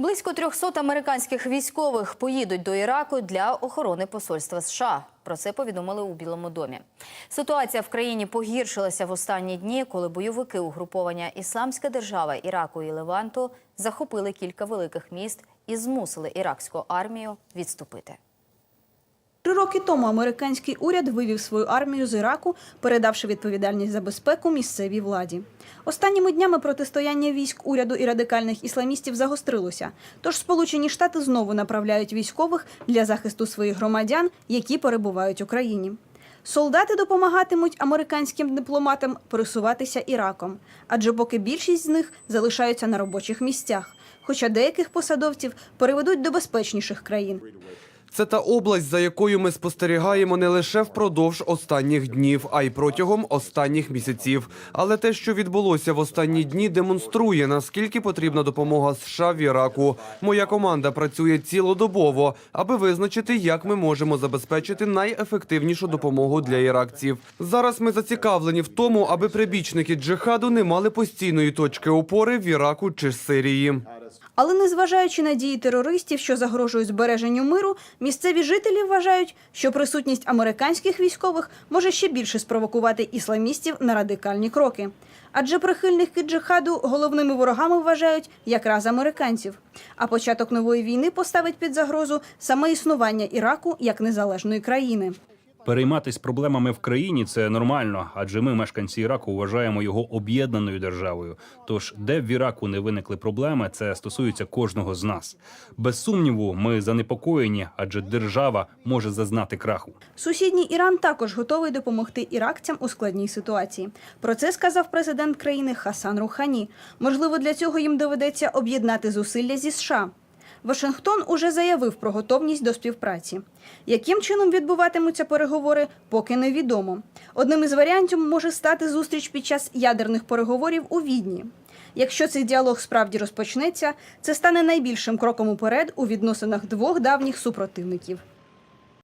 Близько 300 американських військових поїдуть до Іраку для охорони посольства США. Про це повідомили у Білому домі. Ситуація в країні погіршилася в останні дні, коли бойовики угруповання Ісламська держава Іраку і Леванту захопили кілька великих міст і змусили іракську армію відступити. Три роки тому американський уряд вивів свою армію з Іраку, передавши відповідальність за безпеку місцевій владі. Останніми днями протистояння військ уряду і радикальних ісламістів загострилося. Тож Сполучені Штати знову направляють військових для захисту своїх громадян, які перебувають у країні. Солдати допомагатимуть американським дипломатам пересуватися Іраком, адже поки більшість з них залишаються на робочих місцях, хоча деяких посадовців переведуть до безпечніших країн. Це та область, за якою ми спостерігаємо не лише впродовж останніх днів, а й протягом останніх місяців. Але те, що відбулося в останні дні, демонструє наскільки потрібна допомога США в Іраку. Моя команда працює цілодобово, аби визначити, як ми можемо забезпечити найефективнішу допомогу для іракців. Зараз ми зацікавлені в тому, аби прибічники джихаду не мали постійної точки опори в Іраку чи Сирії. Але незважаючи на дії терористів, що загрожують збереженню миру, місцеві жителі вважають, що присутність американських військових може ще більше спровокувати ісламістів на радикальні кроки. Адже прихильники джихаду головними ворогами вважають якраз американців. А початок нової війни поставить під загрозу саме існування Іраку як незалежної країни. Перейматись проблемами в країні це нормально, адже ми, мешканці Іраку, вважаємо його об'єднаною державою. Тож, де в Іраку не виникли проблеми, це стосується кожного з нас. Без сумніву, ми занепокоєні, адже держава може зазнати краху. Сусідній Іран також готовий допомогти іракцям у складній ситуації. Про це сказав президент країни Хасан Рухані. Можливо, для цього їм доведеться об'єднати зусилля зі США. Вашингтон уже заявив про готовність до співпраці. Яким чином відбуватимуться переговори, поки невідомо. Одним із варіантів може стати зустріч під час ядерних переговорів у Відні. Якщо цей діалог справді розпочнеться, це стане найбільшим кроком уперед у відносинах двох давніх супротивників.